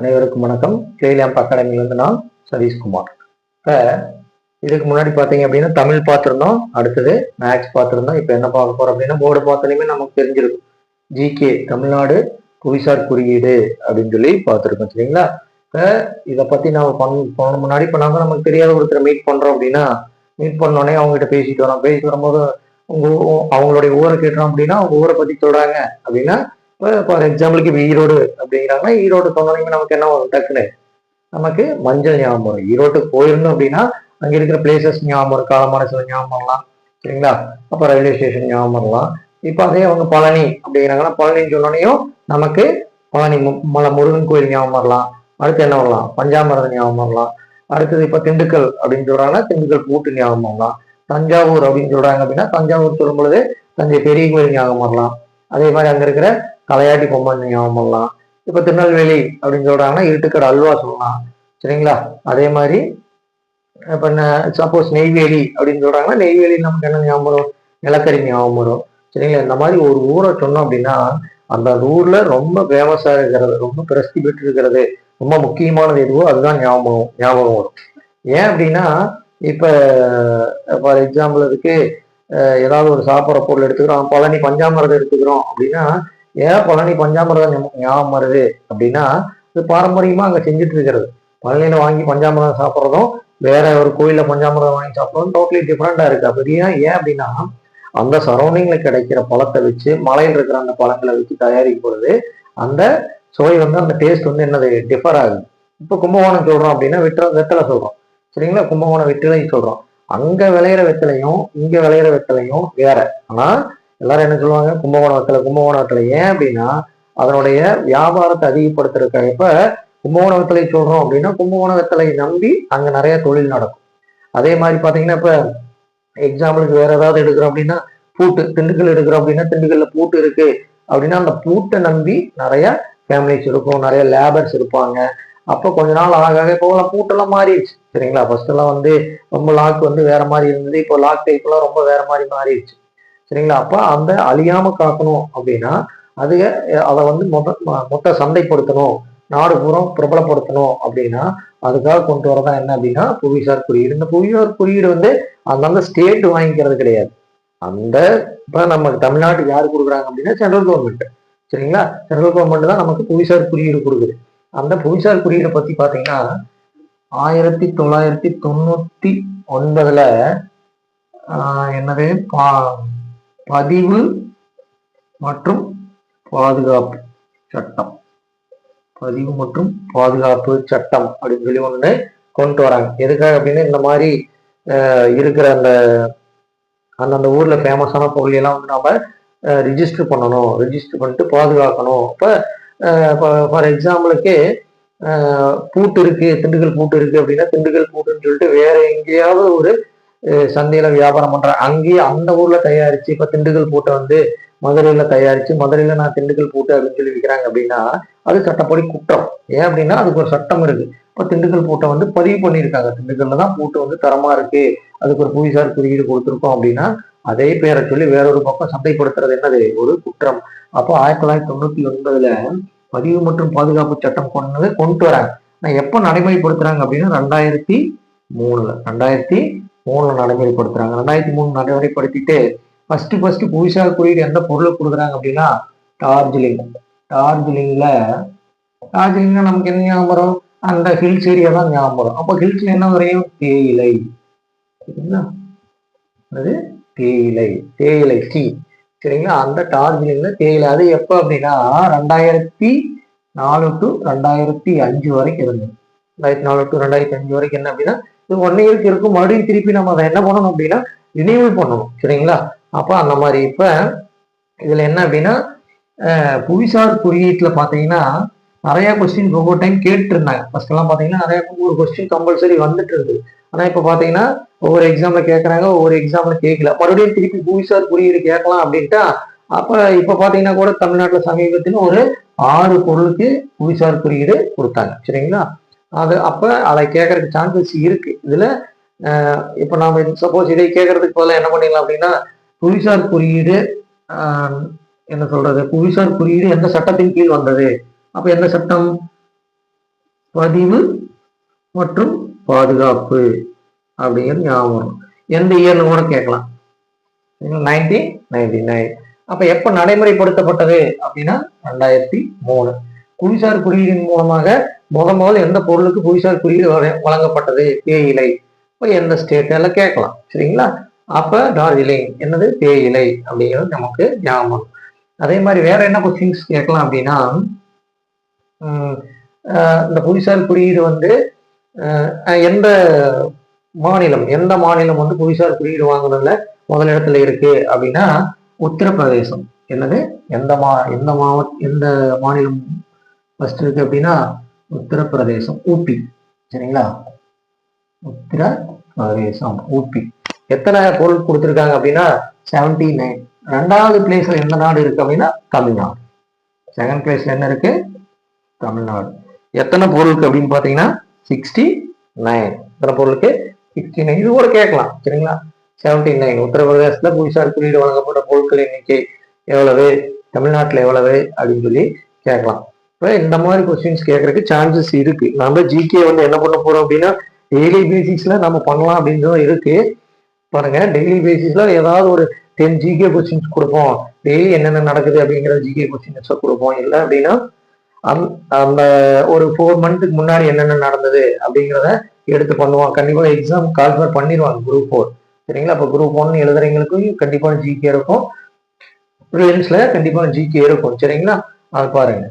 அனைவருக்கும் வணக்கம். கிளேலியாம்ப் அகாடமிலேருந்து நான் சதீஷ்குமார். இப்போ இதுக்கு முன்னாடி பார்த்தீங்க அப்படின்னா தமிழ் பார்த்துருந்தோம். அடுத்தது மேக்ஸ் பார்த்துருந்தோம். இப்போ என்ன பார்க்க போகிறோம் அப்படின்னா போர்டு பார்த்தாலுமே நமக்கு தெரிஞ்சிருக்கும். ஜிகே தமிழ்நாடு புவிசார் குறியீடு அப்படின்னு சொல்லி பார்த்துருக்கோம் சரிங்களா? இப்போ இதை பற்றி நம்ம பண் போன முன்னாடி இப்போ நாங்கள் நமக்கு தெரியாத ஒருத்தரை மீட் பண்ணுறோம் அப்படின்னா மீட் பண்ணோடனே அவங்ககிட்ட பேசிட்டு வரோம். பேசிட்டு வரும்போது உங்க ஊ- அவங்களுடைய ஊரை கேட்டோம் அப்படின்னா அவங்க ஊரை பற்றி சொல்கிறாங்க அப்படின்னா ஃபார் எக்ஸாம்பிளுக்கு இப்போ ஈரோடு அப்படிங்கிறாங்கன்னா ஈரோடு சொன்னாலுமே நமக்கு என்ன வரும்? டக்குன்னு நமக்கு மஞ்சள் ஞாபகம் வரும். ஈரோட்டுக்கு போயிருந்தோம் அப்படின்னா அங்கே இருக்கிற பிளேசஸ் ஞாபகம் வரும். காலமான சில ஞாபகம் வரலாம். சரிங்களா? அப்போ ரயில்வே ஸ்டேஷன் ஞாபகம் வரலாம். இப்போ அதே அவங்க பழனி அப்படிங்கிறாங்கன்னா பழனின்னு சொன்னோனையும் நமக்கு பழனி மு- மலை முருகன் கோயில் ஞாபகம் வரலாம். அடுத்து என்ன வரலாம்? பஞ்சாமிரதம் ஞாபகம் வரலாம். அடுத்தது இப்போ திண்டுக்கல் அப்படின்னு சொல்கிறாங்கன்னா திண்டுக்கல் பூட்டு ஞாபகம் வரலாம். தஞ்சாவூர் அப்படின்னு சொல்கிறாங்க அப்படின்னா தஞ்சாவூர் சொல்லும் பொழுது தஞ்சை பெரிய கோயில் ஞாபகம் வரலாம். அதே மாதிரி அங்கே இருக்கிற தலையாட்டி பொம்மைன்னு ஞாபகம் பண்ணலாம். இப்போ திருநெல்வேலி அப்படின்னு சொல்கிறாங்கன்னா இருட்டுக்கடை அல்வா சொல்லலாம். சரிங்களா? அதே மாதிரி இப்போ சப்போஸ் நெய்வேலி அப்படின்னு சொல்கிறாங்கன்னா நெய்வேலி நமக்கு என்ன ஞாபகம் வரும்? நிலக்கரி ஞாபகம் வரும். சரிங்களா? இந்த மாதிரி ஒரு ஊரை சொன்னோம் அப்படின்னா அந்த ஊரில் ரொம்ப ஃபேமஸாக இருக்கிறது ரொம்ப பிரசித்தி பெற்று இருக்கிறது ரொம்ப முக்கியமானது எதுவோ அதுதான் ஞாபகம் ஞாபகம் வரும். ஏன் அப்படின்னா இப்போ ஃபார் எக்ஸாம்பிள் அதுக்கு ஏதாவது ஒரு சாப்பிட்ற பொருள் எடுத்துக்கிறோம் பழனி பஞ்சாமிரதம் எடுத்துக்கிறோம் அப்படின்னா ஏன் பழனி பஞ்சாமிரதம் ஞாபகம் வருது அப்படின்னா இது பாரம்பரியமா அங்க செஞ்சுட்டு இருக்கிறது. பழனியில வாங்கி பஞ்சாமிரதம் சாப்பிட்றதும் வேற ஒரு கோயில்ல பஞ்சாமிரதம் வாங்கி சாப்பிட்றதும் டோட்டலி டிஃப்ரெண்டா இருக்கு. அப்படி ஏன் அப்படின்னா அந்த சரௌண்டிங்ல கிடைக்கிற பழத்தை வச்சு மலையில் இருக்கிற அந்த பழங்களை வச்சு தயாரிக்கும் பொழுது அந்த சுவை வந்து அந்த டேஸ்ட் வந்து என்னது டிஃபர் ஆகுது. இப்போ கும்பகோணம் சொல்றோம் அப்படின்னா வெற்ற வெத்தலை சொல்றோம். சரிங்களா? கும்பகோணம் வெற்றிலையும் சொல்றோம். அங்க விளையிற வெத்தலையும் இங்க விளையிற வெத்தலையும் வேற. ஆனா எல்லாரும் என்ன சொல்லுவாங்க? கும்பகோணத்துல கும்பகோணத்துல ஏன் அப்படின்னா அதனுடைய வியாபாரத்தை அதிகப்படுத்துறதுக்காக. இப்ப கும்பகோண சொல்றோம் அப்படின்னா கும்பகோண நம்பி அங்க நிறைய தொழில் நடக்கும். அதே மாதிரி பாத்தீங்கன்னா இப்ப எக்ஸாம்பிளுக்கு வேற ஏதாவது எடுக்கிறோம் அப்படின்னா பூட்டு திண்டுக்கல் எடுக்கிறோம் அப்படின்னா திண்டுக்கல்ல பூட்டு இருக்கு அப்படின்னா அந்த பூட்டை நம்பி நிறைய ஃபேமிலிஸ் இருக்கும் நிறைய லேபர்ஸ் இருப்பாங்க. அப்போ கொஞ்ச நாள் ஆக ஆக இப்போ பூட்டெல்லாம் மாறிடுச்சு. சரிங்களா? ஃபர்ஸ்ட் எல்லாம் வந்து ரொம்ப லாக் வந்து வேற மாதிரி இருந்தது. இப்போ லாக் டைப்லாம் ரொம்ப வேற மாதிரி மாறிடுச்சு. சரிங்களா? அப்போ அந்த அழியாம காக்கணும் அப்படின்னா அது அதை வந்து மொத்த மொத்த சந்தைப்படுத்தணும் நாடு பூரம் பிரபலப்படுத்தணும் அப்படின்னா அதுக்காக கொண்டு வரதான் என்ன அப்படின்னா புவிசார் குறியீடு. இந்த புவிசார் குறியீடு வந்து அந்தந்த ஸ்டேட் வாங்கிக்கிறது கிடையாது. அந்த இப்போ நம்ம தமிழ்நாட்டுக்கு யார் கொடுக்குறாங்க அப்படின்னா சென்ட்ரல் கவர்மெண்ட் சரிங்களா? சென்ட்ரல் கவர்மெண்ட் தான் நமக்கு புவிசார் குறியீடு கொடுக்குது. அந்த புவிசார் குறியீடை பற்றி பார்த்தீங்கன்னா ஆயிரத்தி தொள்ளாயிரத்தி தொண்ணூற்றி ஒன்பதில் என்னது? பா பதிவு மற்றும் பாதுகாப்பு சட்டம். பதிவு மற்றும் பாதுகாப்பு சட்டம் அப்படின்னு சொல்லி ஒன்று கொண்டு வராங்க. எதுக்காக அப்படின்னா இந்த மாதிரி இருக்கிற அந்த அந்தந்த ஊர்ல ஃபேமஸான பொருள் வந்து நம்ம ரிஜிஸ்டர் பண்ணணும். ரிஜிஸ்டர் பண்ணிட்டு பாதுகாக்கணும். இப்போ ஃபார் எக்ஸாம்பிளுக்கு பூட்டு இருக்கு திண்டுக்கல் பூட்டு இருக்கு அப்படின்னா திண்டுக்கல் பூட்டுன்னு சொல்லிட்டு வேற எங்கேயாவது ஒரு சந்தையில வியாபாரம் பண்றேன். அங்கேயே அந்த ஊர்ல தயாரிச்சு இப்ப திண்டுக்கல் பூட்டை வந்து மதுரையில தயாரிச்சு மதுரையில நான் திண்டுக்கல் பூட்டு அப்படின்னு சொல்லி விற்கிறாங்க அப்படின்னா அது சட்டப்படி குற்றம். ஏன் அப்படின்னா அதுக்கு ஒரு சட்டம் இருக்கு. இப்போ திண்டுக்கல் பூட்டை வந்து பதிவு பண்ணியிருக்காங்க. திண்டுக்கல்ல தான் பூட்டு வந்து தரமா இருக்கு. அதுக்கு ஒரு புவிசார் குறியீடு கொடுத்துருக்கோம் அப்படின்னா அதே பேரை சொல்லி வேறொரு பக்கம் சந்தைப்படுத்துறது என்னது? ஒரு குற்றம். அப்போ ஆயிரத்தி தொள்ளாயிரத்தி தொண்ணூத்தி ஒன்பதுல பதிவு மற்றும் பாதுகாப்பு சட்டம் கொண்டு கொண்டு வராங்க. நான் எப்போ நடைமுறைப்படுத்துறாங்க அப்படின்னா ரெண்டாயிரத்தி மூணுல. ரெண்டாயிரத்தி மூணுல நடைமுறைப்படுத்துறாங்க. ரெண்டாயிரத்தி மூணு நடைமுறைப்படுத்திட்டு ஃபர்ஸ்ட் ஃபர்ஸ்ட் புவிசார் குறியீடு எந்த பொருளை கொடுக்குறாங்க அப்படின்னா டார்ஜிலிங். டார்ஜிலிங்ல டார்ஜிலிங்ல நமக்கு என்ன ஞாபகம் வரும்? அந்த ஹில்ஸ் ஏரியா தான் ஞாபகம் வரும். அப்போ ஹில்ஸ்ல என்ன வரையும்? தேயிலை. சரிங்களா? அது தேயிலை. தேயிலை டீ. சரிங்களா? அந்த டார்ஜிலிங்ல தேயிலை. அது எப்போ அப்படின்னா ரெண்டாயிரத்தி நாலு டு ரெண்டாயிரத்தி அஞ்சு வரைக்கும் இருந்தது. ரெண்டாயிரத்தி நாலு டு ரெண்டாயிரத்தி அஞ்சு வரைக்கும் என்ன அப்படின்னா இது ஒன் இயருக்கு இருக்கும். மறுபடியும் திருப்பி நம்ம அதை என்ன பண்ணணும் அப்படின்னா ரினியூவல் பண்ணணும். சரிங்களா? அப்போ அந்த மாதிரி இப்போ இதுல என்ன அப்படின்னா புவிசார் குறியீட்டில் பாத்தீங்கன்னா நிறைய கொஸ்டின் ஒவ்வொரு டைம் கேட்டு இருந்தாங்க ஃபர்ஸ்ட் எல்லாம் பாத்தீங்கன்னா ஒரு கொஸ்டின் கம்பல்சரி வந்துட்டு இருந்தது. ஆனா இப்ப பாத்தீங்கன்னா ஒவ்வொரு எக்ஸாம்ல கேட்குறாங்க ஒவ்வொரு எக்ஸாம்ல கேட்கல. மறுபடியும் திருப்பி புவிசார் குறியீடு கேட்கலாம் அப்படின்ட்டா அப்ப இப்ப பாத்தீங்கன்னா கூட தமிழ்நாட்டுல சமீபத்தில் ஒரு ஆறு பொருளுக்கு புவிசார் குறியீடு கொடுத்தாங்க. சரிங்களா? அது அப்ப அதை கேட்கறதுக்கு சான்சஸ் இருக்கு. இதுல இப்போ இப்ப நாம சப்போஸ் இதை கேட்கறதுக்கு போல என்ன பண்ணிடலாம் அப்படின்னா புவிசார் குறியீடு என்ன சொல்றது? புவிசார் குறியீடு எந்த சட்டத்தின் கீழ் வந்தது? அப்ப எந்த சட்டம்? பதிவு மற்றும் பாதுகாப்பு அப்படிங்கிறது ஞாபகம் எந்த இயர்னு கூட கேட்கலாம். நைன்டீன் நைன்டி நைன் அப்ப எப்ப நடைமுறைப்படுத்தப்பட்டது அப்படின்னா ரெண்டாயிரத்தி மூணு. புவிசார் குறியீடின் மூலமாக முத முதல் எந்த பொருளுக்கு புவிசார் குறியீடு வழங்கப்பட்டது? தேயிலை. இப்போ எந்த ஸ்டேட் எல்லாம் கேட்கலாம். சரிங்களா? அப்ப டார்ஜிலிங். என்னது? தேயிலை அப்படிங்கிறது நமக்கு ஞாபகம் அதே மாதிரி வேற என்ன கொஸ்டின்ஸ் கேட்கலாம் அப்படின்னா இந்த புவிசார் குறியீடு வந்து எந்த மாநிலம் எந்த மாநிலம் வந்து புவிசார் குறியீடு வாங்குறதுல முதலிடத்துல இருக்கு அப்படின்னா உத்தரப்பிரதேசம். என்னது? எந்த மா எந்த மாவட்ட எந்த மாநிலம் ஃபர்ஸ்ட் இருக்கு அப்படின்னா உத்தரப்பிரதேசம் ஊபி சரிங்களா? உத்தரப்பிரதேசம் ஊபி எத்தனை பொருள் கொடுத்துருக்காங்க அப்படின்னா செவன்டி நைன் ரெண்டாவது பிளேஸ்ல எந்த நாடு இருக்கு அப்படின்னா தமிழ்நாடு. செகண்ட் பிளேஸ்ல என்ன இருக்கு? தமிழ்நாடு. எத்தனை பொருளுக்கு அப்படின்னு பாத்தீங்கன்னா சிக்ஸ்டி நைன் எத்தனை பொருளுக்கு சிக்ஸ்டி நைன் இது கூட கேட்கலாம் சரிங்களா? செவன்டி நைன் உத்தரப்பிரதேசத்துல புதுசாக குறியீடு வழங்கப்பட்ட பொருட்கள் எண்ணிக்கை எவ்வளவு? தமிழ்நாட்டில் எவ்வளவு? அப்படின்னு சொல்லி கேட்கலாம். இந்த மாதிரி கொஸ்டின்ஸ் கேட்கறதுக்கு சான்சஸ் இருக்கு. நம்ம ஜிகே வந்து என்ன பண்ண போறோம் அப்படின்னா டெய்லி பேசிஸ்ல நம்ம பண்ணலாம் அப்படின்றதும் இருக்கு. பாருங்க டெய்லி பேசிஸ்ல ஏதாவது ஒரு டென் ஜிகே கொஸ்டின்ஸ் கொடுப்போம். டெய்லி என்னென்ன நடக்குது அப்படிங்கிற ஜிகே கொஸ்டின்ஸ் கொடுப்போம். இல்லை அப்படின்னா அந் அந்த ஒரு ஃபோர் மந்த்துக்கு முன்னாடி என்னென்ன நடந்தது அப்படிங்கிறத எடுத்து பண்ணுவோம் கண்டிப்பா எக்ஸாம் கால்ஃபர் பண்ணிடுவாங்க குரூப் ஃபோர் சரிங்களா? அப்போ குரூப் ஒன் எழுதுறவங்களுக்கும் கண்டிப்பான ஜிகே இருக்கும். ப்ரிலிம்ஸ்ல கண்டிப்பான ஜிகே இருக்கும். சரிங்களா? அது பாருங்க.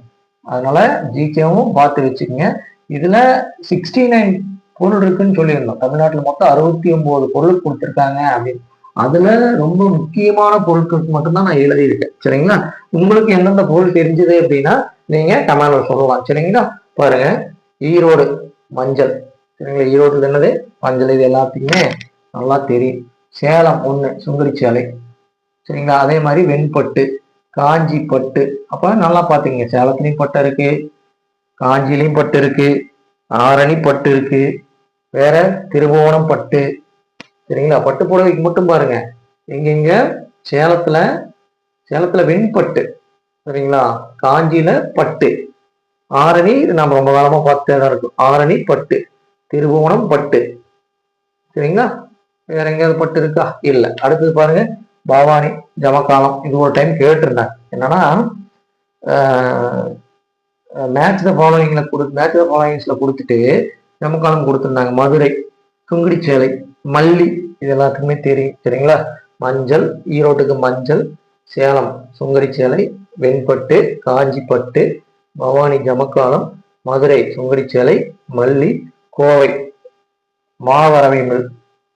அதனால ஜிகேவும் பார்த்து வச்சுக்கோங்க. இதுல சிக்ஸ்டி நைன் பொருள் இருக்குன்னு சொல்லியிருந்தோம். தமிழ்நாட்டில் மொத்தம் அறுபத்தி ஒன்பது பொருள் கொடுத்துருக்காங்க அப்படின்னு. அதுல ரொம்ப முக்கியமான பொருட்களுக்கு மட்டும்தான் நான் எழுதியிருக்கேன். சரிங்களா? உங்களுக்கு எந்தெந்த பொருள் தெரிஞ்சது அப்படின்னா நீங்க கமெண்ட்ல சொல்லலாம். சரிங்களா? பாருங்க. ஈரோடு மஞ்சள். சரிங்களா? ஈரோடு என்னது? மஞ்சள். இது எல்லாத்தையுமே நல்லா தெரியும். சேலம் ஒண்ணு சுங்கரி சேலை சரிங்களா? அதே மாதிரி வெண்பட்டு. காஞ்சி பட்டு அப்போ நல்லா பார்த்துங்க சேலத்துலேயும் பட்டு இருக்கு. காஞ்சிலையும் பட்டு இருக்கு. ஆரணி பட்டு இருக்கு. வேற திருவோணம் பட்டு. சரிங்களா? பட்டு புடவைக்கு மட்டும் பாருங்க. எங்கெங்க சேலத்துல சேலத்துல வெண்பட்டு. சரிங்களா? காஞ்சியில பட்டு. ஆரணி இது நம்ம ரொம்ப காலமா பார்த்தே தான் இருக்கும். ஆரணி பட்டு. திருவோணம் பட்டு. சரிங்களா? வேற எங்கேயாவது பட்டு இருக்கா? இல்லை. அடுத்தது பாருங்க. பவானி ஜமக்காலம் இது ஒரு டைம் கேட்டிருந்தேன் என்னன்னா மேட்ச் த ஃபாலோயிங்ல கொடு மேட்ச் த ஃபாலோயிங்ஸ்ல கொடுத்துட்டு ஜமக்காலம் கொடுத்துருந்தாங்க. மதுரை சுங்குடிச்சேலை மல்லி இது எல்லாத்துக்குமே தெரியும். சரிங்களா? மஞ்சள் ஈரோட்டுக்கு மஞ்சள் சேலம் சுங்கரிச்சேலை வெண்பட்டு காஞ்சிப்பட்டு பவானி ஜமக்காலம் மதுரை சுங்கரிச்சேலை மல்லி கோவை மாவரவை மில்.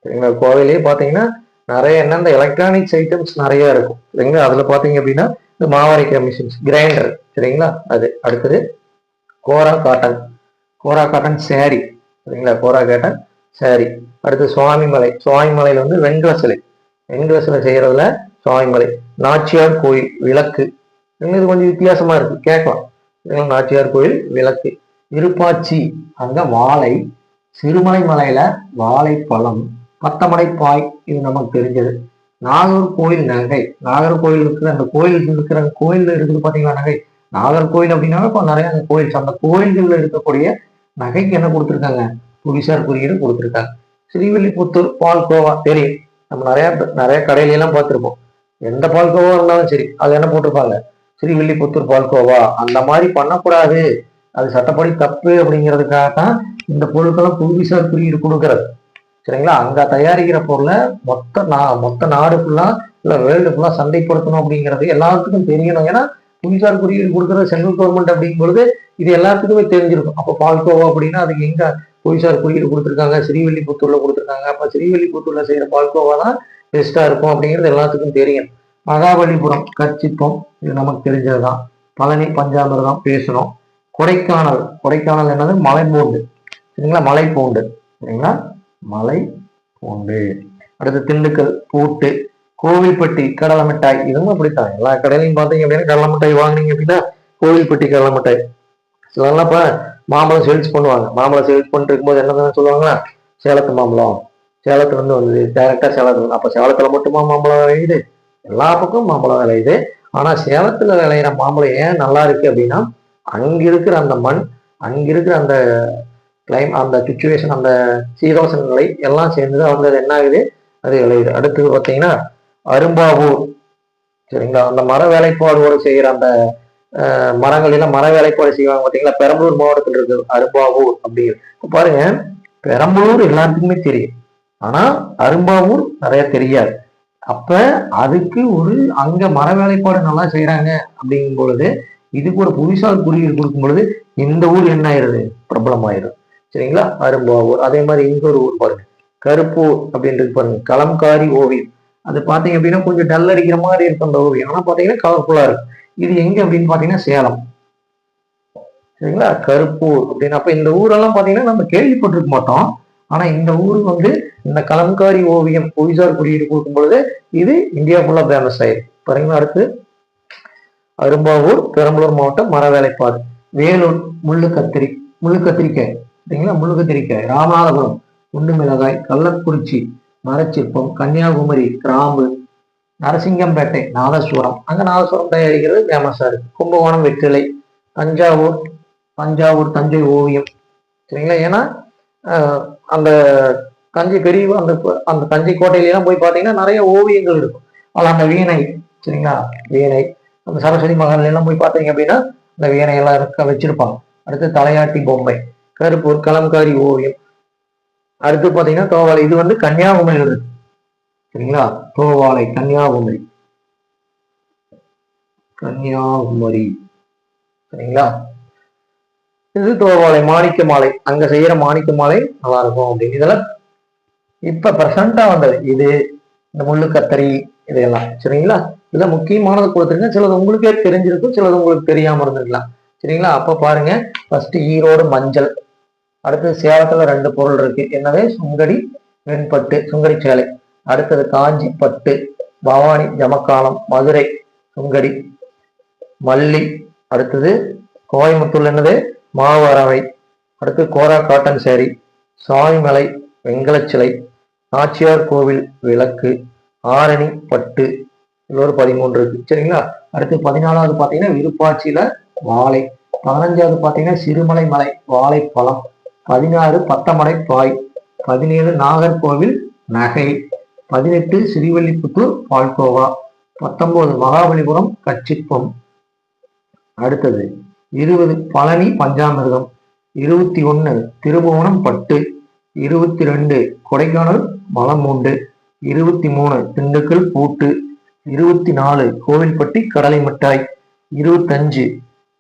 சரிங்களா? கோவையிலேயே பார்த்தீங்கன்னா நிறைய என்ன இந்த எலக்ட்ரானிக்ஸ் ஐட்டம்ஸ் நிறைய இருக்கும். சரிங்களா அதுல பாத்தீங்க அப்படின்னா இந்த மாவரைக்கிற மிஷின்ஸ் கிரைண்டர் சரிங்களா? அது அடுத்தது kora cotton. Kora cotton saree சரிங்களா? கோரா காட்டன் சேரீ அடுத்து சுவாமிமலை. சுவாமிமலையில வந்து வெண்கல சிலை. வெண்கல சிலை செய்யறதுல சுவாமிமலை. நாச்சியார் கோயில் விளக்கு. இது கொஞ்சம் வித்தியாசமா இருக்கு. கேட்கலாம். நாச்சியார் கோயில் விளக்கு. விருப்பாச்சி அங்க வாழை. சிறுமலை மலையில வாழைப்பழம். பத்தமடை பாய் இது நமக்கு தெரிஞ்சது. நாகர்கோயில் நகை. நாகர்கோயில் இருக்கிற அந்த கோயில் இருக்கிற கோயில் இருக்குது பார்த்தீங்களா நகை? நாகர்கோயில் அப்படின்னாவே இப்போ நிறைய அந்த கோயில் அந்த கோயில்களில் இருக்கக்கூடிய நகைக்கு என்ன கொடுத்துருக்காங்க? புவிசார் குறியீடு கொடுத்துருக்காங்க. ஸ்ரீவில்லிபுத்தூர் பால்கோவா தெரியும். நம்ம நிறைய நிறைய கடையில எல்லாம் எந்த பால்கோவா இருந்தாலும் சரி அது என்ன போட்டிருப்பாங்க? ஸ்ரீவில்லிபுத்தூர் பால்கோவா. அந்த மாதிரி பண்ணக்கூடாது. அது சட்டப்படி தப்பு அப்படிங்கிறதுக்காக தான் இந்த பொருட்களும் புவிசார் குறியீடு கொடுக்கறது. சரிங்களா? அங்க தயாரிக்கிற பொருளை மொத்த நா மொத்த நாடு ஃபுல்லா இல்ல வேர்ல்டு ஃபுல்லா சந்தைப்படுத்தணும் அப்படிங்கிறது எல்லாத்துக்கும் தெரியணும். ஏன்னா புவிசார் குறியீடு கொடுக்குறது சென்ட்ரல் கவர்மெண்ட் அப்படிங்கும்போது இது எல்லாத்துக்குமே தெரிஞ்சிருக்கும். அப்போ பால்கோவா அப்படின்னா அதுக்கு எங்க புவிசார் குறியீடு கொடுத்துருக்காங்க? ஸ்ரீவில்லிபுத்தூர்ல கொடுத்துருக்காங்க. அப்ப ஸ்ரீவில்லிபுத்தூர்ல செய்யற பால்கோவா தான் பெஸ்டா இருக்கும் அப்படிங்கிறது எல்லாத்துக்கும் தெரியும். மகாபலிபுரம் கச்சிப்பம் இது நமக்கு தெரிஞ்சதுதான். பழனி பஞ்சாமிரதம் பேசணும். கொடைக்கானல் கொடைக்கானல் என்னது? மலை சரிங்களா? மலைப்பூண்டு. சரிங்களா? மலை பூண்டு. அடுத்து திண்டுக்கல் பூட்டு கோவில்பட்டி கடலை மிட்டாய். இதுவும் அப்படித்தான். எல்லா கடையிலையும் பார்த்தீங்க அப்படின்னா கடலை மிட்டாய் வாங்குனீங்க அப்படின்னா கோவில்பட்டி கடலை மிட்டாய். சிலர்லாம் இப்போ மாம்பழம் சேல்ஸ் பண்ணுவாங்க. மாம்பழம் சேல்ஸ் பண்ணிட்டு இருக்கும்போது என்ன சொல்லுவாங்கன்னா சேலத்து மாம்பழம். சேலத்துல இருந்து வந்தது. டேரக்டா சேலத்துல. அப்ப சேலத்துல மட்டுமா மாம்பழம் விளையுது? எல்லா பக்கமும் மாம்பழம் விளையுது. ஆனா சேலத்துல விளையிற மாம்பழம் ஏன் நல்லா இருக்கு அப்படின்னா அங்கே இருக்கிற அந்த மண் அங்கே இருக்கிற அந்த கிளைம் அந்த சுச்சுவேஷன் அந்த சீதோஷ நிலை எல்லாம் சேர்ந்து அவங்க அது என்ன ஆகுது அது விளையுது. அடுத்தது பார்த்தீங்கன்னா அரும்பாவூர். சரிங்களா? அந்த மர வேலைப்பாடோடு செய்கிற அந்த அஹ், மர வேலைப்பாடு செய்வாங்க பார்த்தீங்களா? பெரம்பலூர் மாவட்டத்தில் இருக்கு அரும்பாவூர் அப்படிங்கிற. பாருங்க பெரம்பலூர் எல்லாத்துக்குமே தெரியும். ஆனா அரும்பாவூர் நிறைய தெரியாது. அப்ப அதுக்கு ஒரு அங்க மர வேலைப்பாடு நல்லா செய்யறாங்க அப்படிங்கும் பொழுது இதுக்கு ஒரு புவிசார் குறியீடு கொடுக்கும் பொழுது இந்த ஊர் என்ன ஆயிருது பிரபலமாயிடும் சரிங்களா? அரும்பாவூர் அதே மாதிரி இன்னொரு ஒரு ஊர் பாருங்க. கருப்பூர் அப்படின்றது பாருங்க. கலம்காரி ஓவியம். அது பாத்தீங்க அப்படின்னா கொஞ்சம் டல் அடிக்கிற மாதிரி இருக்கும் அந்த ஓவியம். ஆனா பாத்தீங்கன்னா கலர்ஃபுல்லா இருக்கும். இது எங்க அப்படின்னு பாத்தீங்கன்னா சேலம். சரிங்களா? கருப்பூர் அப்படின்னு. அப்ப இந்த ஊரெல்லாம் பாத்தீங்கன்னா நம்ம கேள்விப்பட்டிருக்க மாட்டோம். ஆனா இந்த ஊர் வந்து இந்த கலம்காரி ஓவியம் புவிசார் குறியீடு கொடுக்கும் பொழுது இது இந்தியா ஃபுல்லா ஃபேமஸ் ஆயிருக்கு. பாருங்களா அடுத்து. அரும்பாவூர் பெரம்பலூர் மாவட்டம் மரவேலைப்பாடு. வேலூர் முள்ளு கத்திரி முள்ளு கத்திரிக்காய் சரிங்களா முள்ளு ராமநாதபுரம் குண்டு மிளகாய் கள்ளக்குறிச்சி மரச்சிற்பம் கன்னியாகுமரி கிராம்பு நரசிங்கம்பேட்டை நாதஸ்வரம். அங்கே நாதஸ்வரம் தயாரிக்கிறது ஃபேமஸாக இருக்கு. கும்பகோணம் வெற்றிலை தஞ்சாவூர் தஞ்சாவூர் தஞ்சை ஓவியம். சரிங்களா? ஏன்னா அந்த தஞ்சை பெரிய அந்த அந்த தஞ்சை கோட்டையிலாம் போய் பார்த்தீங்கன்னா நிறைய ஓவியங்கள் இருக்கும். அதில் அந்த வீணை சரிங்களா? வீணை. அந்த சரஸ்வதி மகால் எல்லாம் போய் பார்த்தீங்க அப்படின்னா அந்த வீணையெல்லாம் இருக்க வச்சிருப்பாங்க. அடுத்து தலையாட்டி பொம்மை. கருப்பூர் கலம்காரி ஓவியம். அடுத்து பார்த்தீங்கன்னா தோவாலை. இது வந்து கன்னியாகுமரியில் இருக்கு. சரிங்களா? தோவாலை கன்னியாகுமரி. கன்னியாகுமரி. சரிங்களா? இது தோவாலை மாணிக்க மாலை. அங்க செய்யற மாணிக்க மாலை நல்லா இருக்கும் அப்படின்னு. இதெல்லாம் இப்ப பிரசண்டா வந்தது. இது இந்த முள்ளு கத்தரி இதெல்லாம் சரிங்களா? இதுல முக்கியமானது கொடுத்துருங்க சிலது உங்களுக்கே தெரிஞ்சிருக்கும் சிலது உங்களுக்கு தெரியாம இருந்திருக்கலாம். சரிங்களா? அப்போ பாருங்க. ஃபர்ஸ்ட் ஈரோடு மஞ்சள். அடுத்தது சேலத்துல ரெண்டு பொருள் இருக்கு. என்னது? சுங்கடி வெண்பட்டு சுங்கடி சேலை. அடுத்தது காஞ்சி பட்டு பவானி ஜமக்காலம் மதுரை சுங்கடி மல்லி. அடுத்தது கோயம்புத்தூர்ல என்னது? மாவரவை. அடுத்து கோரா காட்டன் சேரி சாய்மலை வெங்கலச்சிலை நாச்சியார் கோவில் விளக்கு ஆரணி பட்டு. இன்னொரு ஒரு பதிமூன்று இருக்கு. சரிங்களா? அடுத்து பதினாலாவது பார்த்தீங்கன்னா விருப்பாட்சியில வாழை. பதினஞ்சாவது பாத்தீங்கன்னா சிறுமலை மலை வாழைப்பழம். பதினாறு பத்தமடை பாய். பதினேழு நாகர்கோவில் நகை. பதினெட்டு ஸ்ரீவல்லிபுத்தூர் பால்கோவா. பத்தொன்பது மகாபலிபுரம் கச்சிப்பம். அடுத்தது இருபது பழனி பஞ்சாமிர்தம். இருபத்தி ஒன்று திருபுவனம் பட்டு இருபத்தி ரெண்டு கொடைக்கானல் மலமூண்டு. இருபத்தி மூணு திண்டுக்கல் பூட்டு. இருபத்தி நாலு கோவில்பட்டி கடலை மிட்டாய் இருபத்தஞ்சு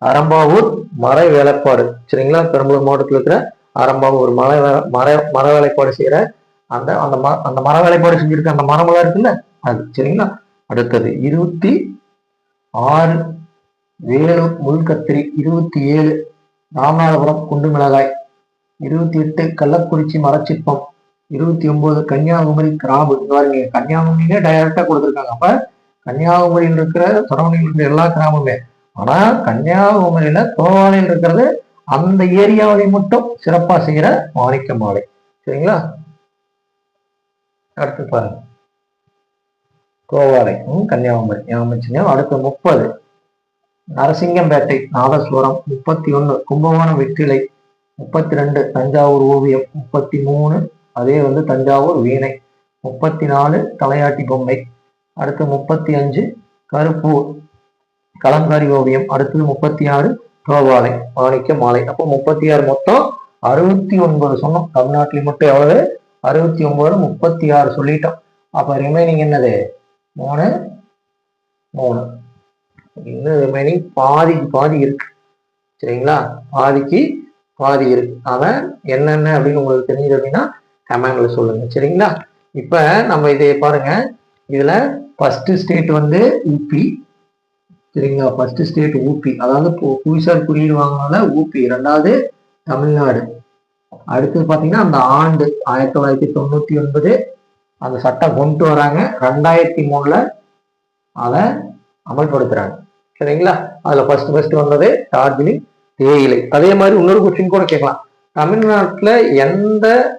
அரம்பாவூர் மறை வேலைப்பாடு. சரிங்களா? பெரம்பலூர் மாவட்டத்தில் இருக்கிற அரம்பாவூர் மலை வே- மர மர வேலைப்பாடு செய்கிற அந்த அந்த ம அந்த மர வேலைப்பாடு செஞ்சிருக்க அந்த மரமெல்லாம் இருக்குல்ல? அது. சரிங்களா? அடுத்தது இருபத்தி ஆறு வேலூர் முள்கத்திரி இருபத்தி ஏழு ராமநாதபுரம் குண்டு மிளகாய் இருபத்தி எட்டு கள்ளக்குறிச்சி மரச்சிற்பம் இருபத்தி ஒன்பது கன்னியாகுமரி கிராம்பு. இங்க பாருங்க கன்னியாகுமரியிலே டைரக்டா கொடுத்துருக்காங்க. அப்ப கன்னியாகுமரியில் இருக்கிற சரௌண்டிங் இருக்கிற எல்லா கிராமமே ஆனா கன்னியாகுமரியில தோவாலையில் இருக்கிறது அந்த ஏரியாவை மட்டும் சிறப்பா செய்யற மாணிக்க மாலை. சரிங்களா? அடுத்து பாருங்க. கோவாலை கன்னியாகுமரி. ஞாபகம் அடுத்து முப்பது. நரசிங்கம்பேட்டை நாதஸ்வரம் முப்பத்தி ஒன்று கும்பகோணம் வெற்றிலை முப்பத்தி ரெண்டு. தஞ்சாவூர் ஓவியம் முப்பத்தி மூணு. அதே வந்து தஞ்சாவூர் வீணை முப்பத்தி நாலு. தலையாட்டி பொம்மை. அடுத்து முப்பத்தி அஞ்சு. கருப்பூர் கலங்காரி ஓவியம். அடுத்தது முப்பத்தி ஆறு தோவாலை மாணிக்க மாலை. அப்போ முப்பத்தி ஆறு மொத்தம் அறுபத்தி ஒன்பது சொன்னோம். தமிழ்நாட்டில் மட்டும் எவ்வளவு? அறுபத்தி ஒன்பது முப்பத்தி ஆறு சொல்லிட்டோம். அப்ப ரிமைனிங் என்னது? மூணு மூணு. இன்னும் ரிமைனிங் பாதிக்கு பாதி இருக்கு. சரிங்களா? பாதிக்கு பாதி இருக்கு. அவன் என்னென்ன அப்படின்னு உங்களுக்கு தெரிஞ்சது அப்படின்னா கமெண்ட்ல சொல்லுங்க. சரிங்களா? இப்ப நம்ம இதை பாருங்க. இதுல ஃபர்ஸ்ட் ஸ்டேட் வந்து யூபி சரிங்களா? ஃபர்ஸ்ட் ஸ்டேட் ஊபி அதாவது பு- புவிசார் குறியீடு வாங்கினால ஊபி ரெண்டாவது தமிழ்நாடு. அடுத்தது பாத்தீங்கன்னா அந்த ஆண்டு ஆயிரத்தி தொள்ளாயிரத்தி தொண்ணூத்தி ஒன்பது அந்த சட்டம் கொண்டு வராங்க. ரெண்டாயிரத்தி மூணுல அதை அமல்படுத்துறாங்க. சரிங்களா? அதுல ஃபர்ஸ்ட் ஃபர்ஸ்ட் வந்தது டார்ஜிலிங் தேயிலை. அதே மாதிரி இன்னொரு கொஸ்டின் கூட கேட்கலாம். தமிழ்நாட்டுல எந்த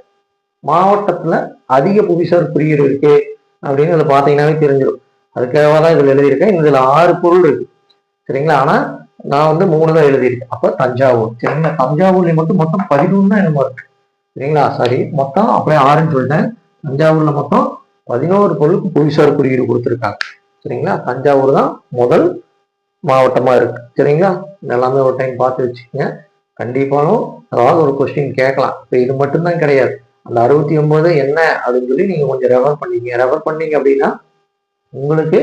மாவட்டத்துல அதிக புவிசார் குறியீடு இருக்கு? அப்படின்னு அதை பார்த்தீங்கன்னாவே தெரிஞ்சிடும். அதுக்காக தான் இதில் எழுதியிருக்கேன். இதில் ஆறு பொருள் இருக்கு. சரிங்களா? ஆனால் நான் வந்து மூணு தான் எழுதியிருக்கேன். அப்போ தஞ்சாவூர். சரிங்களா தஞ்சாவூர்லேயும் மட்டும் மொத்தம் பதினொன்று தான் என்னமோ இருக்கு. சரிங்களா? சரி மொத்தம் அப்படியே ஆறுன்னு சொல்லிட்டேன். தஞ்சாவூரில் மொத்தம் பதினோரு பொருளுக்கு புவிசார் குறியீடு கொடுத்துருக்காங்க. சரிங்களா? தஞ்சாவூர் தான் முதல் மாவட்டமாக இருக்கு. சரிங்களா? எல்லாமே ஒரு டைம் பார்த்து வச்சுக்கோங்க. கண்டிப்பாலும் அதாவது ஒரு கொஸ்டின் கேட்கலாம். இப்போ இது மட்டும்தான் கிடையாது. அந்த அறுபத்தி ஒன்பது என்ன அப்படின்னு சொல்லி நீங்கள் கொஞ்சம் ரெஃபர் பண்ணீங்க ரெஃபர் பண்ணீங்க அப்படின்னா உங்களுக்கு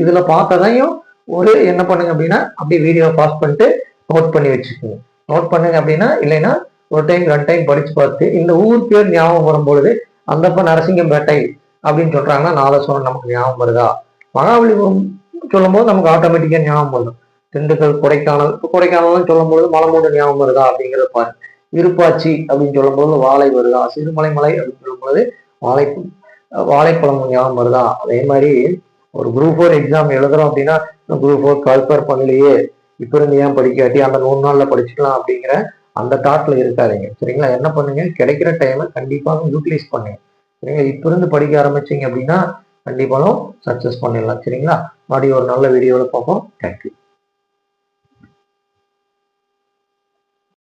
இதில் பார்த்ததையும் ஒரு என்ன பண்ணுங்க அப்படின்னா அப்படியே வீடியோ பாஸ் பண்ணிட்டு நோட் பண்ணி வச்சுக்கோங்க. நோட் பண்ணுங்க அப்படின்னா இல்லைன்னா ஒரு டைம் ரெண்டு டைம் படித்து பார்த்து இந்த ஊர் பேர் ஞாபகம் வரும்பொழுது அந்தப்ப நரசிங்கம்பேட்டை அப்படின்னு சொல்கிறாங்கன்னா நாதஸ்வரம் நமக்கு ஞாபகம் வருதா? மகாபலிபுரம் சொல்லும்போது நமக்கு ஆட்டோமேட்டிக்காக ஞாபகம் வரும் திண்டுக்கல் கொடைக்கானல் இப்போ கொடைக்கானல்னு சொல்லும்போது மலமூடு ஞாபகம் வருதா அப்படிங்கிறத பாருங்க. விருப்பாச்சி அப்படின்னு சொல்லும்போது வாழை வருதா? சிறுமலை மலை அப்படின்னு சொல்லும்போது வாழை வாழைப்பழம் ஞாபகம் வருதா? அதே மாதிரி ஒரு குரூப் ஃபோர் எக்ஸாம் எழுதுறோம் அப்படின்னா குரூப் ஃபோர் கல்பர் பண்ணலையே. இப்ப இருந்து ஏன் படிக்காட்டி அந்த நூறு நாள்ல படிச்சுக்கலாம் அப்படிங்கிற அந்த தாட்ல இருக்காதிங்க. சரிங்களா? என்ன பண்ணுங்க? கிடைக்கிற டைமை கண்டிப்பாக யூட்டிலைஸ் பண்ணுங்க. சரிங்களா? இப்ப இருந்து படிக்க ஆரம்பிச்சீங்க அப்படின்னா கண்டிப்பாலும் சக்சஸ் பண்ணிடலாம். சரிங்களா? மறுபடியும் ஒரு நல்ல வீடியோவில் பார்ப்போம். தேங்க்யூ